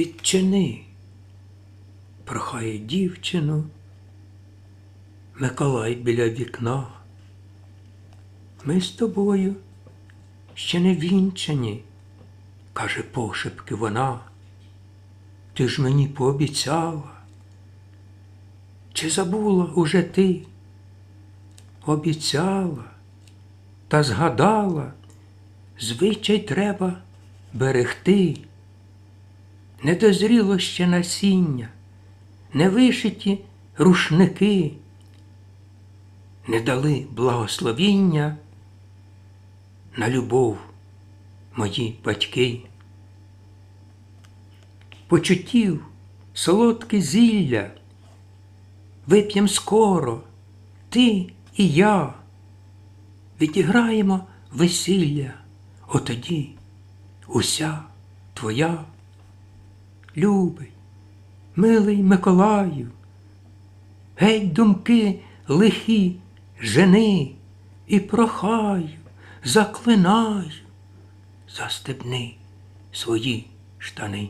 Відчини, прохає дівчину, Миколай біля вікна. Ми з тобою ще не вінчані, каже пошепки вона. Ти ж мені пообіцяла. Чи забула уже ти? Обіцяла та згадала, звичай треба берегти. Не дозріло ще насіння, не вишиті рушники, не дали благословіння на любов мої батьки. Почуттів солодке зілля, вип'єм скоро, ти і я, відіграємо весілля, отоді уся твоя. Любий, милий Миколаю, геть думки лихі жени і прохаю, заклинаю, застебни свої штани.